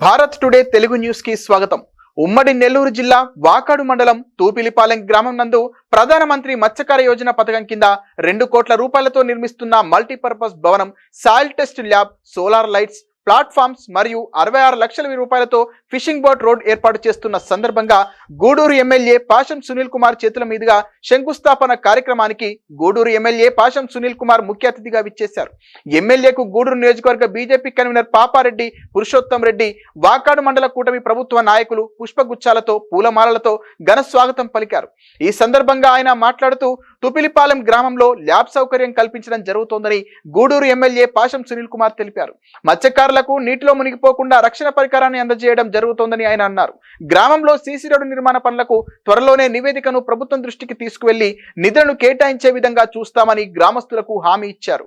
Bharat today Telugu న్యూస్కి స్వాగతం. ఉమ్మడి నెల్లూరు జిల్లా వాకాడు మండలం తూపిలిపాలెం గ్రామం నందు ప్రధానమంత్రి మత్స్యకార యోజన పథకం కింద రెండు కోట్ల రూపాయలతో నిర్మిస్తున్న మల్టీపర్పస్ భవనం soil test lab solar lights platforms మరియు అరవై ఆరు లక్షల రూపాయలతో ఫిషింగ్ బోట్ రోడ్ ఏర్పాటు చేస్తున్న సందర్భంగా గూడూరు ఎమ్మెల్యే పాషం సునీల్ కుమార్ చేతుల మీదుగా శంకుస్థాపన కార్యక్రమానికి గూడూరు ఎమ్మెల్యే పాషం సునీల్ కుమార్ ముఖ్య అతిథిగా విచ్చేశారు. ఎమ్మెల్యేకు గూడూరు నియోజకవర్గ బీజేపీ కన్వీనర్ పాపారెడ్డి పురుషోత్తం రెడ్డి వాకాడు మండల కూటమి ప్రభుత్వ నాయకులు పుష్పగుచ్చాలతో పూలమాలలతో ఘన స్వాగతం పలికారు. ఈ సందర్భంగా ఆయన మాట్లాడుతూ తుపిలిపాలెం గ్రామంలో ల్యాబ్ సౌకర్యం కల్పించడం జరుగుతోందని గూడూరు ఎమ్మెల్యే పాషం సునీల్ కుమార్ తెలిపారు. మత్స్యకారులకు నీటిలో మునిగిపోకుండా రక్షణ పరికరాన్ని అందజేయడం జరుగుతోందని ఆయన అన్నారు. గ్రామంలో సీసీ రోడ్డు నిర్మాణ పనులకు త్వరలోనే నివేదికను ప్రభుత్వం దృష్టికి తీసుకువెళ్ళి నిధులను కేటాయించే విధంగా చూస్తామని గ్రామస్తులకు హామీ ఇచ్చారు.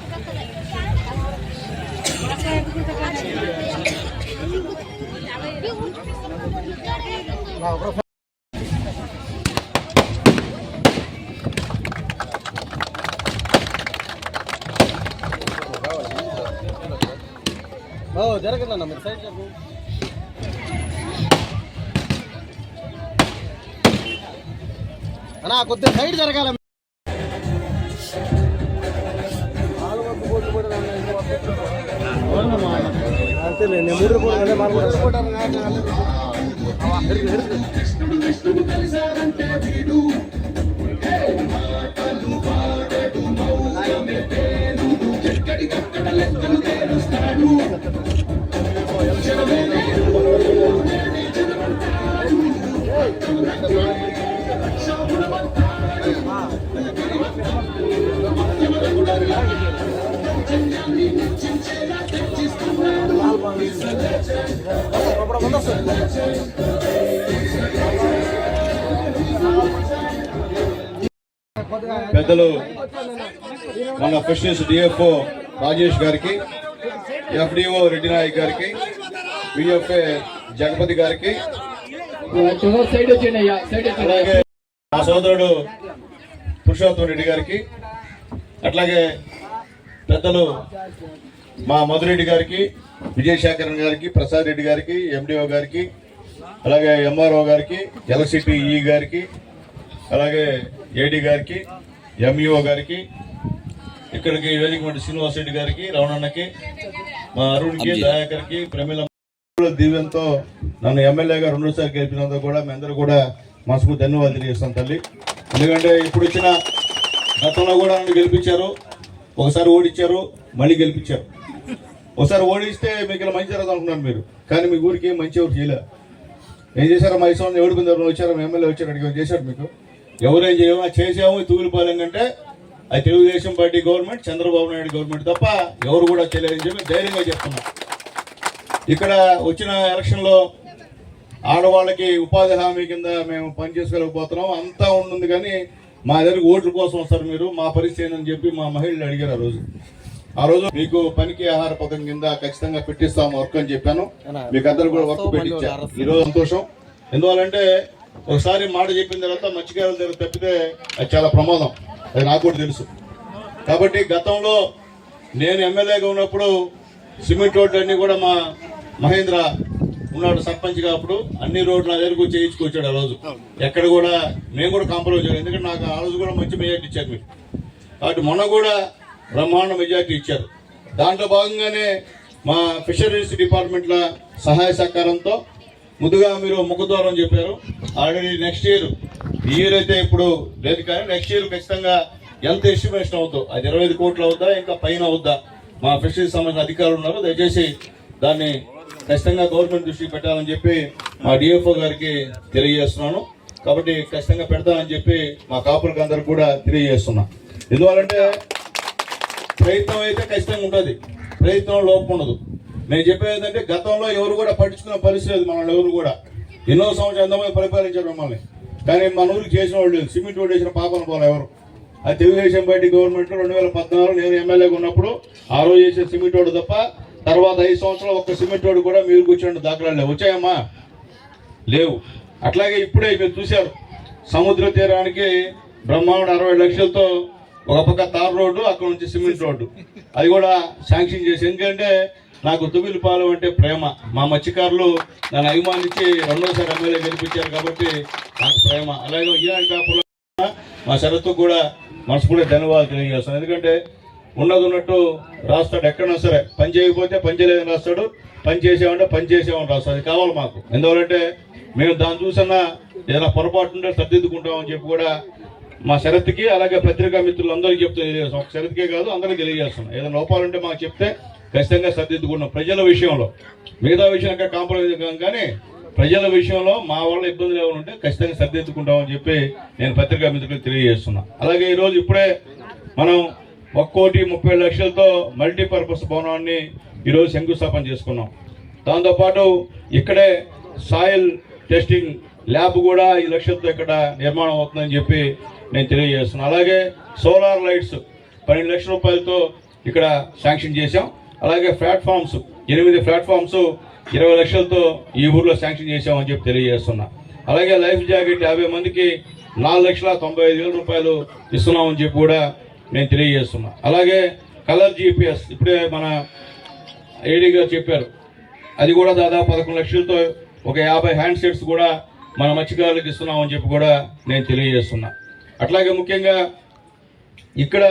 ఓ జరగదన్న మీరు సైడ్ చెప్పు. అన్నా కొద్దిగా సైడ్ జరగాల అంతేలే నేను మూడు రూపాయలు పెద్దలు మన ఫిషరీస్ డిఎఫ్ఓ రాజేష్ గారికి ఎఫ్డిఓ రెడ్డి నాయక్ గారికి బిఎఫ్ఏ జగపతి గారికి. అలాగే మా సోదరుడు పురుషోత్తం రెడ్డి గారికి అట్లాగే పెద్దలు మా మధురెడ్డి గారికి విజయశేఖరన్ గారికి ప్రసాద్ రెడ్డి గారికి ఎండిఓ గారికి అలాగే ఎంఆర్ఓ గారికి ఎల్సిటిఈ గారికి అలాగే ఏడి గారికి ఎంఈఓ గారికి ఇక్కడికి వేదిక మంటి శ్రీనివాస్ రెడ్డి గారికి రమణన్నకి మా అరుణ్కి దయాకర్కి ప్రమిళ దీవెంతో నన్ను ఎమ్మెల్యేగా రెండోసారి గెలిపినందుకు కూడా మీ అందరూ కూడా మనసుకు ధన్యవాదాలు తెలియజేస్తాం తల్లి. ఎందుకంటే ఇప్పుడు వచ్చిన గతంలో కూడా నన్ను గెలిపించారు ఒకసారి ఓడించారు మళ్ళీ గెలిపించారు. ఒకసారి ఓడిస్తే మీకు ఇలా మంచి జరగదు అనుకున్నాను మీరు. కానీ మీ ఊరికి ఏం మంచి ఎవరు చేయలే. ఏం చేశారో? మా ఇష్టం ఎవరు వచ్చారు? ఎమ్మెల్యే వచ్చారు అడిగి మీకు? ఎవరేం చేయమో చేసాము తూలిపాలెం కంటే అది Telugu Desam party government Chandrababu Naidu government తప్ప ఎవరు కూడా చేయలేదని చెప్పి ధైర్యంగా చెప్తున్నా. ఇక్కడ వచ్చిన ఎలక్షన్లో ఆడవాళ్ళకి ఉపాధి హామీ కింద మేము పని చేసుకోలేకపోతున్నాం అంతా ఉంటుంది కానీ మా దగ్గర ఓట్ల కోసం వస్తారు మీరు. మా పరిస్థితి అని చెప్పి మా మహిళలు అడిగారు ఆ రోజు. ఆ రోజు మీకు పనికి ఆహార పథకం కింద ఖచ్చితంగా పెట్టిస్తాం వర్క్ అని చెప్పాను. మీకు అందరు కూడా వర్క్ పెట్టించారు ఈ రోజు సంతోషం. ఎందువల్లంటే ఒకసారి మాట చెప్పిన తర్వాత మత్స్యకారుల దగ్గర తప్పితే అది చాలా ప్రమాదం. అది నాకు కూడా తెలుసు. కాబట్టి గతంలో నేను ఎమ్మెల్యేగా ఉన్నప్పుడు సిమెంట్ రోడ్లు అన్ని కూడా మా మహేంద్ర ఉన్నాడు సర్పంచ్గా అప్పుడు అన్ని రోడ్లు నా దగ్గరకు చేయించుకొచ్చాడు ఆ రోజు. ఎక్కడ కూడా మేము కూడా కాంప్రమైజ్ ఎందుకంటే నాకు ఆ రోజు కూడా మంచి మెజార్టీ ఇచ్చారు మీకు కాబట్టి మొన్న కూడా బ్రహ్మాండ మెజార్టీ ఇచ్చారు. దాంట్లో భాగంగానే మా ఫిషరీస్ డిపార్ట్మెంట్ల సహాయ సహకారంతో ముందుగా మీరు ముఖద్వారం చెప్పారు. ఆల్రెడీ నెక్స్ట్ ఇయర్ ఈ ఇయర్ అయితే ఇప్పుడు లేదు కానీ నెక్స్ట్ ఇయర్ ఖచ్చితంగా ఎంత ఎస్టిమేషన్ అవుతుందో అది ఇరవై ఐదు కోట్లు అవుద్దా ఇంకా పైన అవుద్దా? మా ఫిషరీస్ సంబంధించిన అధికారులు ఉన్నారు. దయచేసి దాన్ని ఖచ్చితంగా గవర్నమెంట్ దృష్టికి పెట్టాలని చెప్పి మా డిఎఫ్ఓ గారికి తెలియజేస్తున్నాను. కాబట్టి ఖచ్చితంగా పెడతామని చెప్పి మా కాపులకు అందరికి కూడా తెలియజేస్తున్నా. ఎందువల్లంటే ప్రయత్నం అయితే ఖచ్చితంగా ఉంటుంది. ప్రయత్నం లోపం ఉండదు. నేను చెప్పేది ఏంటంటే గతంలో ఎవరు కూడా పట్టించుకున్న పరిస్థితి లేదు మనల్ని ఎవరు కూడా. ఎన్నో సంవత్సరాలు ఎంతమంది పరిపాలించారు మమ్మల్ని. కానీ మన ఊరికి చేసిన వాళ్ళు లేదు. సిమెంట్ రోడ్ వేసిన పాపన పోలే ఎవరు. అది తెలుగుదేశం పార్టీ గవర్నమెంట్ రెండు వేల పద్నాలుగు నేను ఎమ్మెల్యేగా ఉన్నప్పుడు ఆ రోజు చేసిన సిమెంట్ రోడ్డు తప్ప తర్వాత ఐదు సంవత్సరాలు ఒక్క సిమెంట్ రోడ్డు కూడా మీరు కూర్చోండి దాఖలాలు లేవు. వచ్చాయమ్మా? లేవు. అట్లాగే ఇప్పుడే మీరు చూశారు. సముద్ర తీరానికి బ్రహ్మాండ అరవై లక్షలతో ఒక పక్క తార్ రోడ్డు అక్కడ నుంచి సిమెంట్ రోడ్డు. అది కూడా శాంక్షన్ చేసి ఎందుకంటే నాకు తుగిలిపాలెం అంటే ప్రేమ. మా మత్స్యకారులు నన్ను అభిమానించి రెండోసారి ఎమ్మెల్యే గెలిపించారు కాబట్టి నాకు ప్రేమ. అలాగే ఈనాడు పేపర్లో మా శరత్తు కూడా మనసుకునే ధన్యవాదాలు తెలియజేస్తాను. ఎందుకంటే ఉన్నది ఉన్నట్టు రాస్తాడు. ఎక్కడన్నా సరే పని చేయకపోతే పని చేయలేదని రాస్తాడు. పని చేసామంటే పని చేసామని రాస్తాడు. అది కావాలి మాకు. ఎందువలంటే మేము దాన్ని చూసన్నా ఏదైనా పొరపాటు ఉంటే సర్దిద్దుకుంటామని చెప్పి కూడా మా శరత్కి అలాగే పత్రికా మిత్రులందరికీ చెప్తూ తెలియజేస్తాం ఒక శరత్కే కాదు అందరికీ తెలియజేస్తున్నాం. ఏదైనా లోపాలుంటే మాకు చెప్తే ఖచ్చితంగా సర్దిద్దుకున్నాం ప్రజల విషయంలో మిగతా విషయం కాంప్రమైజ్ కానీ ప్రజల విషయంలో మా వల్ల ఇబ్బందులు ఏమైనా ఉంటే ఖచ్చితంగా సర్దిద్దుకుంటామని చెప్పి నేను పత్రికా మిత్రులకు తెలియజేస్తున్నా. అలాగే ఈరోజు ఇప్పుడే మనం ఒక కోటి ముప్పై లక్షలతో మల్టీపర్పస్ భవనాన్ని ఈరోజు శంకుస్థాపన చేసుకున్నాం. దాంతోపాటు ఇక్కడే సాయిల్ టెస్టింగ్ ల్యాబ్ కూడా ఈ లక్షలతో ఇక్కడ నిర్మాణం అవుతుందని చెప్పి నేను తెలియజేస్తున్నాను అలాగే సోలార్ లైట్స్ పన్నెండు లక్షల రూపాయలతో ఇక్కడ శాంక్షన్ చేశాం. అలాగే ప్లాట్ఫామ్స్ ఎనిమిది ప్లాట్ఫామ్స్ ఇరవై లక్షలతో ఈ ఊర్లో శాంక్షన్ చేశామని చెప్పి తెలియజేస్తున్నా. అలాగే లైఫ్ జాకెట్ యాభై మందికి నాలుగు లక్షల తొంభై ఐదు వేల రూపాయలు ఇస్తున్నామని చెప్పి కూడా నేను తెలియజేస్తున్నా. అలాగే కలర్ జీపీఎస్ ఇప్పుడే మన ఏడీ గారు చెప్పారు. అది కూడా దాదాపు పదకొండు లక్షలతో ఒక యాభై హ్యాండ్ సెట్స్ కూడా మన మత్స్యకారులకు ఇస్తున్నామని చెప్పి కూడా నేను తెలియజేస్తున్నా. అట్లాగే ముఖ్యంగా ఇక్కడ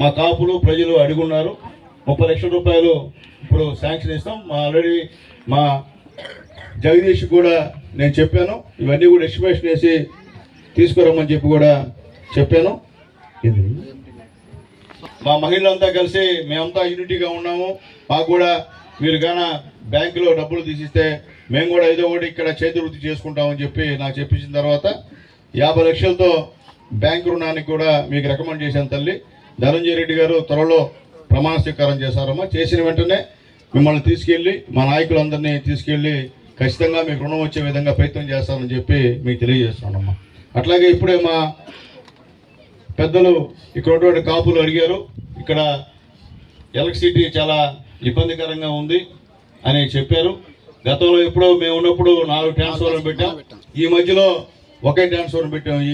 మా కాపులు ప్రజలు అడుగున్నారు. ముప్పై లక్షల రూపాయలు ఇప్పుడు శాంక్షన్ ఇస్తాం మా ఆల్రెడీ మా జగదీష్ కూడా నేను చెప్పాను. ఇవన్నీ కూడా ఎస్టిమేషన్ వేసి తీసుకురమ్మని చెప్పి కూడా చెప్పాను. ఇది మా మహిళలంతా కలిసి మేమంతా యూనిటీగా ఉన్నాము. మాకు కూడా మీరు కానీ బ్యాంకులో డబ్బులు తీసిస్తే మేము కూడా ఏదో ఒకటి ఇక్కడ చేతి వృత్తి చేసుకుంటామని చెప్పి నాకు చెప్పించిన తర్వాత యాభై లక్షలతో బ్యాంకు రుణానికి కూడా మీకు రికమెండ్ చేశాను తల్లి. ధనంజయ రెడ్డి గారు త్వరలో ప్రమాణ స్వీకారం చేశారమ్మా. చేసిన వెంటనే మిమ్మల్ని తీసుకెళ్ళి మా నాయకులందరినీ తీసుకెళ్ళి ఖచ్చితంగా మీకు రుణం వచ్చే విధంగా ప్రయత్నం చేస్తామని చెప్పి మీకు తెలియజేస్తున్నానమ్మా. అట్లాగే ఇప్పుడే మా పెద్దలు ఇక్కడ ఉన్నటువంటి కాపులు అడిగారు ఇక్కడ ఎలక్ట్రిసిటీ చాలా ఇబ్బందికరంగా ఉంది అని చెప్పారు. గతంలో ఎప్పుడో మేము ఉన్నప్పుడు నాలుగు ట్రాన్స్ఫార్మర్ పెట్టాం. ఈ మధ్యలో ఒకే ట్రాన్స్ఫార్మర్ పెట్టాం ఈ